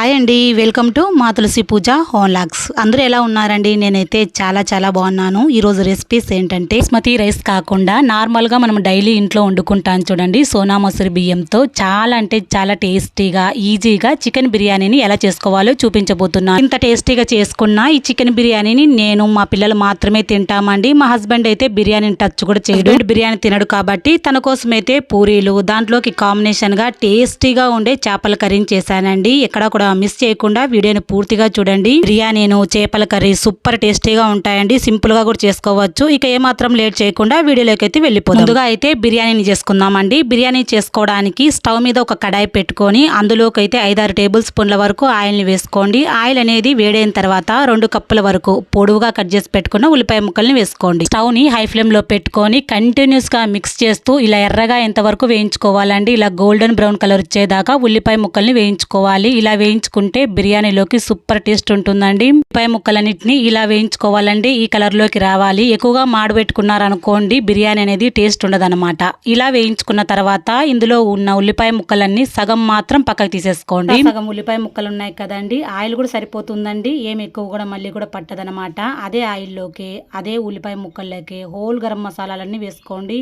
Hi అండి welcome to మా తులసి పూజ హోన్లాగ్స్ అందరూ ఎలా ఉన్నారండి? నేనైతే చాలా చాలా బాగున్నాను. ఈరోజు రెసిపీస్ ఏంటంటే స్మతి రైస్ కాకుండా నార్మల్గా మనం డైలీ ఇంట్లో వండుకుంటాం చూడండి సోనా మసూరి బియ్యంతో చాలా అంటే చాలా టేస్టీగా ఈజీగా చికెన్ బిర్యానీని ఎలా చేసుకోవాలో చూపించబోతున్నాను ఇంత టేస్టీగా చేసుకున్న ఈ చికెన్ బిర్యానీని నేను మా పిల్లలు మాత్రమే తింటామండి. మా హస్బెండ్ అయితే బిర్యానీని టచ్ కూడా చేయడు. బిర్యానీ తినడు కాబట్టి తన కోసం అయితే పూరీలు దాంట్లోకి కాంబినేషన్గా టేస్టీగా ఉండే చేపల కర్రీని చేశానండి. ఎక్కడ కూడా మిస్ చేయకుండా వీడియోని పూర్తిగా చూడండి. బిర్యానీను చేపల కర్రీ సూపర్ టేస్టీగా ఉంటాయండి. సింపుల్గా కూడా చేసుకోవచ్చు. ఇక ఏమాత్రం లేట్ చేయకుండా వీడియోలోకి అయితే వెళ్ళిపోతుంది ముందుగా అయితే బిర్యానీని చేసుకుందామండి. బిర్యానీ చేసుకోవడానికి స్టవ్ మీద ఒక కడాయి పెట్టుకొని అందులోకి అయితే ఐదారు టేబుల్ స్పూన్ల వరకు ఆయిల్ని వేసుకోండి. ఆయిల్ అనేది వేడైన తర్వాత రెండు కప్పుల వరకు పొడవుగా కట్ చేసి పెట్టుకున్న ఉల్లిపాయ ముక్కల్ని వేసుకోండి. స్టవ్ని హై ఫ్లేమ్లో పెట్టుకొని కంటిన్యూస్గా మిక్స్ చేస్తూ ఇలా ఎర్రగా ఎంతవరకు వేయించుకోవాలండి. ఇలా గోల్డెన్ బ్రౌన్ కలర్ వచ్చేదాకా ఉల్లిపాయ ముక్కల్ని వేయించుకోవాలి. ఇలా వేయించు వేయించుకుంటే బిర్యానీలోకి సూపర్ టేస్ట్ ఉంటుందండి. ఉల్లిపాయ ముక్కలన్నిటిని ఇలా వేయించుకోవాలండి. ఈ కలర్లోకి రావాలి. ఎక్కువగా మాడబెట్టుకున్నారనుకోండి బిర్యానీ అనేది టేస్ట్ ఉండదన్నమాట. ఇలా వేయించుకున్న తర్వాత ఇందులో ఉన్న ఉల్లిపాయ ముక్కలన్నీ సగం మాత్రం పక్కకు తీసేసుకోండి. సగం ఉల్లిపాయ ముక్కలు ఉన్నాయి కదండి. ఆయిల్ కూడా సరిపోతుందండి. ఏం ఎక్కువ కూడా మళ్ళీ కూడా పట్టదనమాట అదే ఆయిల్లోకి అదే ఉల్లిపాయ ముక్కల్లోకి హోల్ గరం మసాలాలన్నీ వేసుకోండి.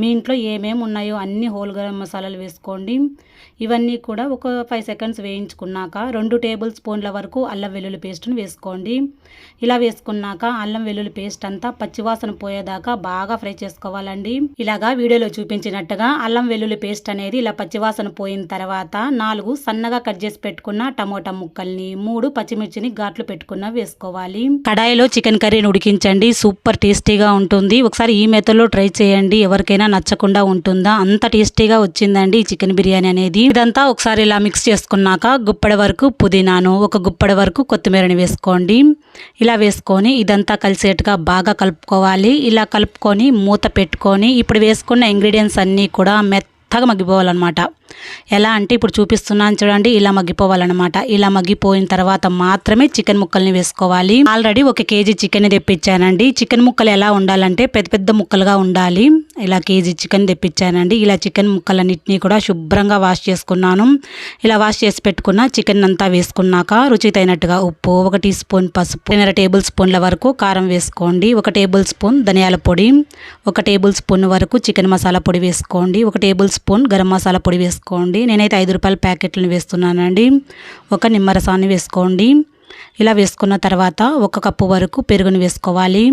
మీ ఇంట్లో ఏమేమి ఉన్నాయో అన్ని హోల్ గరం మసాలాలు వేసుకోండి. ఇవన్నీ కూడా ఒక ఫైవ్ సెకండ్స్ వేయించుకున్నాక రెండు టేబుల్ స్పూన్ల వరకు అల్లం వెల్లుల్లి పేస్ట్ని వేసుకోండి. ఇలా వేసుకున్నాక అల్లం వెల్లుల్లి పేస్ట్ అంతా పచ్చివాసన పోయేదాకా బాగా ఫ్రై చేసుకోవాలండి. ఇలాగా వీడియోలో చూపించినట్టుగా అల్లం వెల్లుల్లి పేస్ట్ అనేది ఇలా పచ్చివాసన పోయిన తర్వాత నాలుగు సన్నగా కట్ చేసి పెట్టుకున్న టమోటా ముక్కల్ని మూడు పచ్చిమిర్చిని ఘాట్లు పెట్టుకున్న వేసుకోవాలి. కడాయిలో చికెన్ కర్రీని ఉడికించండి. సూపర్ టేస్టీగా ఉంటుంది. ఒకసారి ఈ మెథడ్లో ట్రై చేయండి. ఎవరికైనా నచ్చకుండా ఉంటుందా? అంత టేస్టీగా వచ్చిందండి ఈ చికెన్ బిర్యానీ అనేది. ఇదంతా ఒకసారి ఇలా మిక్స్ చేసుకున్నాక గుప్పడి వరకు పుదీనాను ఒక గుప్పడి వరకు కొత్తిమీరని వేసుకోండి. ఇలా వేసుకొని ఇదంతా కలిసేట్టుగా బాగా కలుపుకోవాలి. ఇలా కలుపుకొని మూత పెట్టుకొని ఇప్పుడు వేసుకున్న ఇంగ్రీడియంట్స్ అన్నీ కూడా మెత్తగా మగ్గిపోవాలన్నమాట. ఎలా అంటే ఇప్పుడు చూపిస్తున్నాను చూడండి ఇలా మగ్గిపోవాలన్నమాట. ఇలా మగ్గిపోయిన తర్వాత మాత్రమే చికెన్ ముక్కల్ని వేసుకోవాలి. ఆల్రెడీ ఒక కేజీ చికెన్ తెప్పించానండి. చికెన్ ముక్కలు ఎలా ఉండాలంటే పెద్ద పెద్ద ముక్కలుగా ఉండాలి. ఇలా కేజీ చికెన్ తెప్పించానండి. ఇలా చికెన్ ముక్కలన్నింటినీ కూడా శుభ్రంగా వాష్ చేసుకున్నాను. ఇలా వాష్ చేసి పెట్టుకున్న చికెన్ అంతా వేసుకున్నాక రుచి తగినట్టుగా ఉప్పు ఒక టీ స్పూన్ పసుపు రెండున్నర టేబుల్ స్పూన్ల వరకు కారం వేసుకోండి. ఒక టేబుల్ స్పూన్ ధనియాల పొడి ఒక టేబుల్ స్పూన్ వరకు చికెన్ మసాలా పొడి వేసుకోండి. ఒక టేబుల్ స్పూన్ గరం మసాలా పొడి వేసుకోండి. వేసుకోండి. నేనైతే ఐదు రూపాయల ప్యాకెట్లను వేస్తున్నానండి. ఒక నిమ్మరసాన్ని వేసుకోండి. ఇలా వేసుకున్న తర్వాత ఒక కప్పు వరకు పెరుగును వేసుకోవాలి.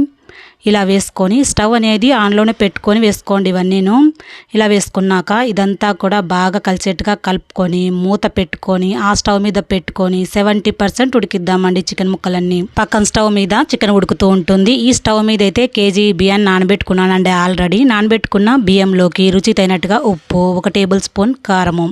ఇలా వేసుకొని స్టవ్ అనేది ఆన్లోనే పెట్టుకొని వేసుకోండి ఇవన్నీను. ఇలా వేసుకున్నాక ఇదంతా కూడా బాగా కలిసేట్టుగా కలుపుకొని మూత పెట్టుకొని ఆ స్టవ్ మీద పెట్టుకొని సెవెంటీ పర్సెంట్ ఉడికిద్దామండి చికెన్ ముక్కలన్నీ. పక్కన స్టవ్ మీద చికెన్ ఉడుకుతూ ఉంటుంది. ఈ స్టవ్ మీద అయితే కేజీ బియ్యాన్ని నానబెట్టుకున్నానండి ఆల్రెడీ. నానబెట్టుకున్న బియ్యంలోకి రుచి తగినట్టుగా ఉప్పు ఒక టేబుల్ స్పూన్ కారము.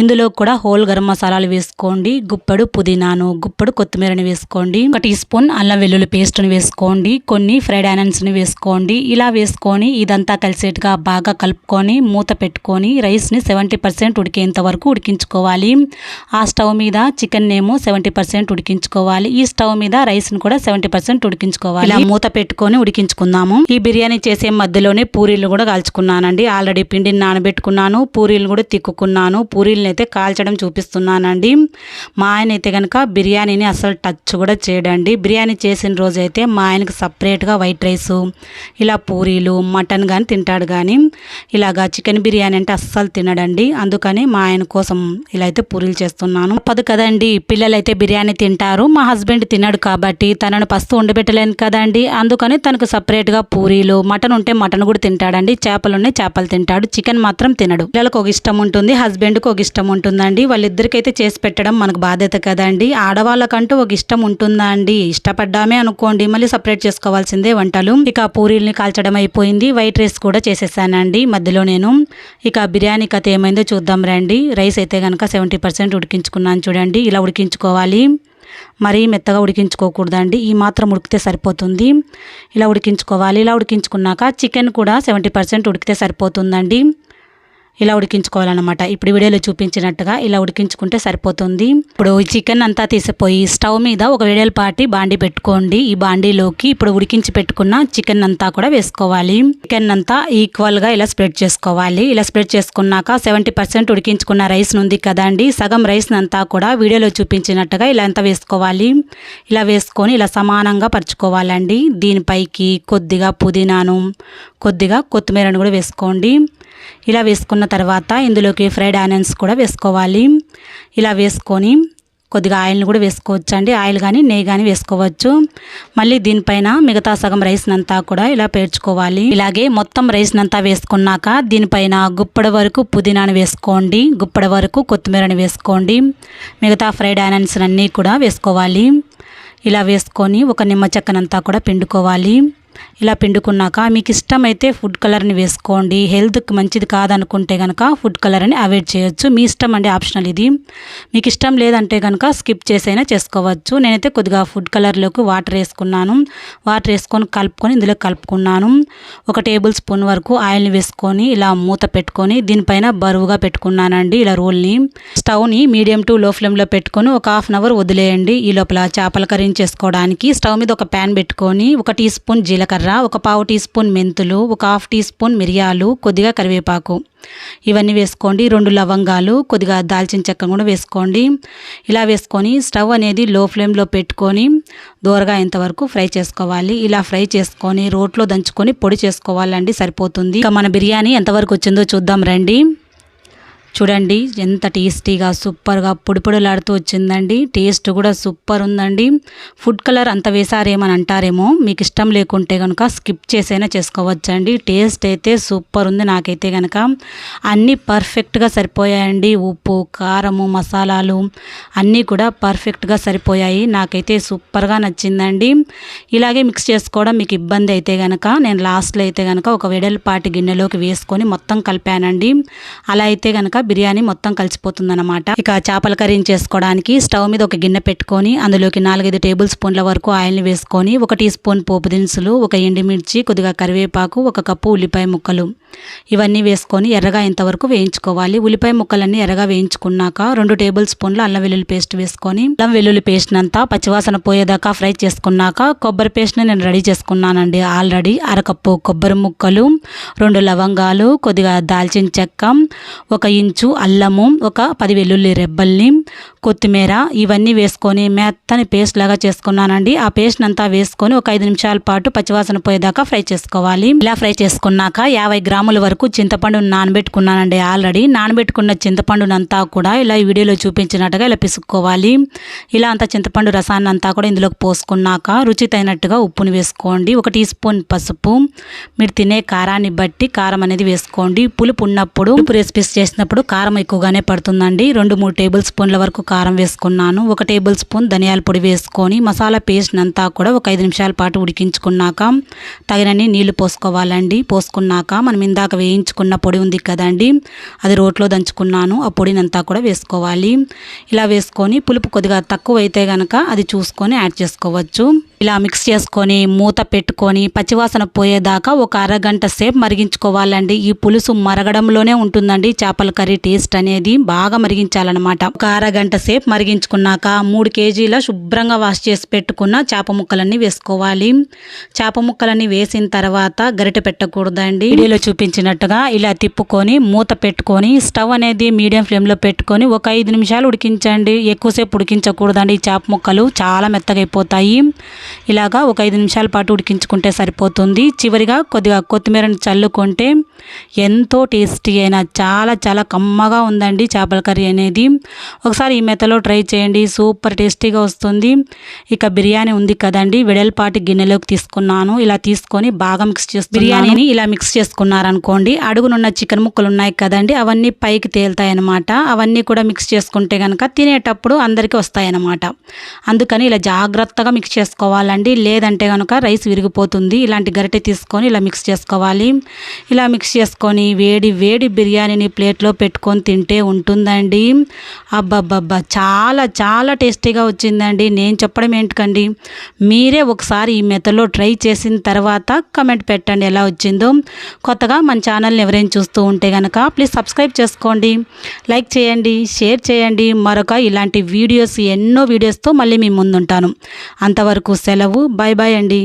ఇందులో కూడా హోల్ గరం మసాలాలు వేసుకోండి. గుప్పడు పుదీనాను గుప్పడు కొత్తిమీరని వేసుకోండి. ఒక టీ స్పూన్ అల్లం వెల్లుల్లి పేస్ట్ని వేసుకోండి. కొన్ని ఫ్రైడ్ ఆనియన్స్ని వేసుకోండి. ఇలా వేసుకొని ఇదంతా కలిసేట్టుగా బాగా కలుపుకొని మూత పెట్టుకొని రైస్ని సెవెంటీ పర్సెంట్ ఉడికేంత వరకు ఉడికించుకోవాలి. ఆ స్టవ్ మీద చికెన్ ఏమో సెవెంటీ పర్సెంట్ ఉడికించుకోవాలి. ఈ స్టవ్ మీద రైస్ని కూడా సెవెంటీ పర్సెంట్ ఉడికించుకోవాలి. ఇలా మూత పెట్టుకొని ఉడికించుకుందాము. ఈ బిర్యానీ చేసే మధ్యలోనే పూరీలు కూడా కాల్చుకున్నానండి. ఆల్రెడీ పిండిని నానబెట్టుకున్నాను. పూరీలు కూడా తిక్కుకున్నాను. పూరీలను అయితే కాల్చడం చూపిస్తున్నానండి. మా ఆయన అయితే కనుక బిర్యానీని అసలు టచ్ కూడా చేయడండి. బిర్యానీ చేసిన రోజైతే మా ఆయనకి సపరేట్గా వైట్ రైస్ ఇలా పూరీలు మటన్ కానీ తింటాడు కానీ ఇలాగా చికెన్ బిర్యానీ అంటే అస్సలు తినడండి. అందుకని మా ఆయన కోసం ఇలా అయితే పూరీలు చేస్తున్నాను. పదు కదండి. పిల్లలైతే బిర్యానీ తింటారు. మా హస్బెండ్ తినడు కాబట్టి తనను పస్తు ఉండబెట్టలేను కదండి. అందుకని తనకు సపరేట్గా పూరీలు మటన్ ఉంటే మటన్ కూడా తింటాడండి. చేపలు ఉన్నాయి చేపలు తింటాడు. చికెన్ మాత్రం తినడు. పిల్లలకు ఒక ఇష్టం ఉంటుంది హస్బెండ్కి ఒక ఇష్టం ఉంటుందండి. వాళ్ళిద్దరికైతే చేసి పెట్టడం మనకు బాధ్యత కదండి. ఆడవాళ్ళకంటూ ఒక ఇష్టం ఉంటుందా అండి ఇష్టపడ్డామే అనుకోండి మళ్ళీ సపరేట్ చేసుకోవాల్సిందే వంట వంటలు ఇక పూరీల్ని కాల్చడం అయిపోయింది. వైట్ రైస్ కూడా చేసేసానండి. మధ్యలో నేను ఇక బిర్యానీ కథ ఏమైందో చూద్దాం రండి. రైస్ అయితే కనుక సెవెంటీ పర్సెంట్ ఉడికించుకున్నాను చూడండి. ఇలా ఉడికించుకోవాలి. మరీ మెత్తగా ఉడికించుకోకూడదండి. ఈ మాత్రం ఉడికితే సరిపోతుంది. ఇలా ఉడికించుకోవాలి. ఇలా ఉడికించుకున్నాక చికెన్ కూడా సెవెంటీ పర్సెంట్ ఉడికితే సరిపోతుందండి. ఇలా ఉడికించుకోవాలన్నమాట. ఇప్పుడు వీడియోలో చూపించినట్టుగా ఇలా ఉడికించుకుంటే సరిపోతుంది. ఇప్పుడు చికెన్ అంతా తీసిపోయి స్టవ్ మీద ఒక వేడియల పాటి బాండి పెట్టుకోండి. ఈ బాండీలోకి ఇప్పుడు ఉడికించి పెట్టుకున్న చికెన్ అంతా కూడా వేసుకోవాలి. చికెన్ అంతా ఈక్వల్గా ఇలా స్ప్రెడ్ చేసుకోవాలి. ఇలా స్ప్రెడ్ చేసుకున్నాక సెవెంటీ పర్సెంట్ ఉడికించుకున్న రైస్ ఉంది కదండి. సగం రైస్ అంతా కూడా వీడియోలో చూపించినట్టుగా ఇలా అంతా వేసుకోవాలి. ఇలా వేసుకొని ఇలా సమానంగా పరుచుకోవాలండి. దీనిపైకి కొద్దిగా పుదీనాను కొద్దిగా కొత్తిమీరను కూడా వేసుకోండి. ఇలా వేసుకున్న తర్వాత ఇందులోకి ఫ్రైడ్ ఆనియన్స్ కూడా వేసుకోవాలి. ఇలా వేసుకొని కొద్దిగా ఆయిల్ని కూడా వేసుకోవచ్చు అండి ఆయిల్ కానీ నెయ్యి కానీ వేసుకోవచ్చు. మళ్ళీ దీనిపైన మిగతా సగం రైస్నంతా కూడా ఇలా పేర్చుకోవాలి. ఇలాగే మొత్తం రైస్నంతా వేసుకున్నాక దీనిపైన గుప్పడి వరకు పుదీనాను వేసుకోండి. గుప్పడి వరకు కొత్తిమీరని వేసుకోండి. మిగతా ఫ్రైడ్ ఆనియన్స్ అన్నీ కూడా వేసుకోవాలి. ఇలా వేసుకొని ఒక నిమ్మ చెక్కనంతా కూడా పిండుకోవాలి. ఇలా పిండుకున్నాక మీకు ఇష్టమైతే ఫుడ్ కలర్ని వేసుకోండి. హెల్త్కి మంచిది కాదనుకుంటే కనుక ఫుడ్ కలర్ని అవాయిడ్ చేయొచ్చు. మీ ఇష్టం అండి ఆప్షనల్ ఇది. మీకు ఇష్టం లేదంటే కనుక స్కిప్ చేసైనా చేసుకోవచ్చు. నేనైతే కొద్దిగా ఫుడ్ కలర్లోకి వాటర్ వేసుకున్నాను. వాటర్ వేసుకొని కలుపుకొని ఇందులో కలుపుకున్నాను. ఒక టేబుల్ స్పూన్ వరకు ఆయిల్ని వేసుకొని ఇలా మూత పెట్టుకొని దీనిపైన బరువుగా పెట్టుకున్నానండి ఇలా రోల్ని స్టవ్ని మీడియం టు లో ఫ్లేమ్లో పెట్టుకొని ఒక హాఫ్ అన్ అవర్ వదిలేయండి. ఈ లోపల చేపల కర్రీని చేసుకోవడానికి. స్టవ్ మీద ఒక ప్యాన్ పెట్టుకొని ఒక టీ స్పూన్ జీలకర్ర జీలకర్ర ఒక పావు టీ స్పూన్ మెంతులు ఒక హాఫ్ టీ స్పూన్ మిరియాలు కొద్దిగా కరివేపాకు. ఇవన్నీ వేసుకోండి. రెండు లవంగాలు కొద్దిగా దాల్చిన చెక్క కూడా వేసుకోండి. ఇలా వేసుకొని స్టవ్ అనేది లో ఫ్లేమ్లో పెట్టుకొని దూరగా ఇంతవరకు ఫ్రై చేసుకోవాలి. ఇలా ఫ్రై చేసుకొని రోట్లో దంచుకొని పొడి చేసుకోవాలండి సరిపోతుంది. ఇక మన బిర్యానీ ఎంతవరకు వచ్చిందో చూద్దాం రండి. చూడండి ఎంత టేస్టీగా సూపర్గా పొడిపొడులాడుతూ వచ్చిందండి. టేస్ట్ కూడా సూపర్ ఉందండి. ఫుడ్ కలర్ అంత వేసారేమని అంటారేమో. మీకు ఇష్టం లేకుంటే కనుక స్కిప్ చేసైనా చేసుకోవచ్చండి. టేస్ట్ అయితే సూపర్ ఉంది నాకైతే కనుక అన్నీ పర్ఫెక్ట్గా సరిపోయాయండి. ఉప్పు కారము మసాలాలు అన్నీ కూడా పర్ఫెక్ట్గా సరిపోయాయి. నాకైతే సూపర్గా నచ్చిందండి. ఇలాగే మిక్స్ చేసుకోవడం మీకు ఇబ్బంది అయితే కనుక నేను లాస్ట్లో అయితే కనుక ఒక వెడల్పాటి గిన్నెలోకి వేసుకొని మొత్తం కలిపానండి. అలా అయితే కనుక బిర్యానీ మొత్తం కలిసిపోతుందన్నమాట. ఇక చేపల కర్రీని చేసుకోవడానికి స్టవ్ మీద ఒక గిన్నె పెట్టుకొని అందులోకి నాలుగైదు టేబుల్ స్పూన్ల వరకు ఆయిల్ని వేసుకొని ఒక టీ స్పూన్ పోపు దినుసులు ఒక ఎండుమిర్చి కొద్దిగా కరివేపాకు ఒక కప్పు ఉల్లిపాయ ముక్కలు. ఇవన్నీ వేసుకొని ఎర్రగా ఇంతవరకు వేయించుకోవాలి. ఉల్లిపాయ ముక్కలన్నీ ఎర్రగా వేయించుకున్నాక రెండు టేబుల్ స్పూన్లు అల్లం వెల్లుల్లి పేస్ట్ వేసుకొని అల్లం వెల్లుల్లి పేస్ట్ అంతా పచ్చివాసన పోయేదాకా ఫ్రై చేసుకున్నాక కొబ్బరి పేస్ట్ని నేను రెడీ చేసుకున్నానండి ఆల్రెడీ. అరకప్పు కొబ్బరి ముక్కలు రెండు లవంగాలు కొద్దిగా దాల్చిన చెక్క ఒక ఇంచు అల్లము ఒక పది వెల్లుల్లి రెబ్బల్ని కొత్తిమీర ఇవన్నీ వేసుకొని మెత్తని పేస్ట్ లాగా చేసుకున్నానండి. ఆ పేస్ట్ అంతా వేసుకొని ఒక ఐదు నిమిషాల పాటు పచ్చివాసన పోయేదాకా ఫ్రై చేసుకోవాలి. ఇలా ఫ్రై చేసుకున్నాక యాభై గ్రాముల వరకు చింతపండును నానబెట్టుకున్నానండి ఆల్రెడీ. నానబెట్టుకున్న చింతపండునంతా కూడా ఇలా వీడియోలో చూపించినట్టుగా ఇలా పిసుక్కోవాలి. ఇలా అంతా చింతపండు రసాన్ని అంతా కూడా ఇందులోకి పోసుకున్నాక రుచి తగినట్టుగా ఉప్పుని వేసుకోండి. ఒక టీ స్పూన్ పసుపు మీరు తినే కారాన్ని బట్టి కారం అనేది వేసుకోండి. పులుపు ఉన్నప్పుడు పులుపు రెసిపీస్ చేసినప్పుడు కారం ఎక్కువగానే పడుతుందండి. రెండు మూడు టేబుల్ స్పూన్ల వరకు కారం వేసుకున్నాను. ఒక టేబుల్ స్పూన్ ధనియాల పొడి వేసుకొని మసాలా పేస్ట్ అంతా కూడా ఒక ఐదు నిమిషాల పాటు ఉడికించుకున్నాక తగినన్ని నీళ్ళు పోసుకోవాలండి. పోసుకున్నాక మనం ఇందాక వేయించుకున్న పొడి ఉంది కదండి అది రోట్లో దంచుకున్నాను. ఆ పొడిని అంతా కూడా వేసుకోవాలి. ఇలా వేసుకొని పులుపు కొద్దిగా తక్కువ అయితే కనుక అది చూసుకొని యాడ్ చేసుకోవచ్చు. ఇలా మిక్స్ చేసుకొని మూత పెట్టుకొని పచ్చివాసన పోయేదాకా ఒక అరగంట సేపు మరిగించుకోవాలండి. ఈ పులుసు మరగడంలోనే ఉంటుందండి. చేపల కర్రీ టేస్ట్ అనేది బాగా మరిగించాలన్నమాట. ఒక అరగంట సేపు మరిగించుకున్నాక మూడు కేజీల శుభ్రంగా వాష్ చేసి పెట్టుకున్న చేప ముక్కలన్నీ వేసుకోవాలి. చేప ముక్కలన్నీ వేసిన తర్వాత గరిటె పెట్టకూడదండి. వీడియోలో చూపించినట్టుగా ఇలా తిప్పుకొని మూత పెట్టుకొని స్టవ్ అనేది మీడియం ఫ్లేమ్లో పెట్టుకొని ఒక ఐదు నిమిషాలు ఉడికించండి. ఎక్కువసేపు ఉడికించకూడదండి. ఈ చేప ముక్కలు చాలా మెత్తగా అయిపోతాయి. ఇలాగా ఒక ఐదు నిమిషాల పాటు ఉడికించుకుంటే సరిపోతుంది. చివరిగా కొద్దిగా కొత్తిమీరని చల్లుకుంటే ఎంతో టేస్టీ అయినా చాలా చాలా కమ్మగా ఉందండి చేపల కర్రీ అనేది. ఒకసారి ఈ మెత్తలో ట్రై చేయండి. సూపర్ టేస్టీగా వస్తుంది. ఇక బిర్యానీ ఉంది కదండి. వెడల్పాటి గిన్నెలోకి తీసుకున్నాను. ఇలా తీసుకొని బాగా మిక్స్ చేసి బిర్యానీని ఇలా మిక్స్ చేసుకున్నారనుకోండి. అడుగునున్న చికెన్ ముక్కలు ఉన్నాయి కదండి. అవన్నీ పైకి తేలుతాయి అన్నమాట అవన్నీ కూడా మిక్స్ చేసుకుంటే కనుక తినేటప్పుడు అందరికీ వస్తాయి అన్నమాట అందుకని ఇలా జాగ్రత్తగా మిక్స్ చేసుకోవాలండి. లేదంటే కనుక రైస్ విరిగిపోతుంది. ఇలాంటి గరిటె తీసుకొని ఇలా మిక్స్ చేసుకోవాలి. ఇలా మిక్స్ చేసుకొని వేడి వేడి బిర్యానీని ప్లేట్లో పెట్టుకొని తింటే ఉంటుందండి. అబ్బబ్బబ్బా! చాలా చాలా టేస్టీగా వచ్చిందండి. నేను చెప్పడం ఏంటికండి మీరే ఒకసారి ఈ మెథడ్లో ట్రై చేసిన తర్వాత కమెంట్ పెట్టండి ఎలా వచ్చిందో. కొత్తగా మన ఛానల్ని ఎవరైనా చూస్తూ ఉంటే కనుక ప్లీజ్ సబ్స్క్రైబ్ చేసుకోండి లైక్ చేయండి షేర్ చేయండి. మరొక ఇలాంటి వీడియోస్ ఎన్నో వీడియోస్తో మళ్ళీ మీ ముందుంటాను. అంతవరకు సెలవు బాయ్ బాయ్ అండి.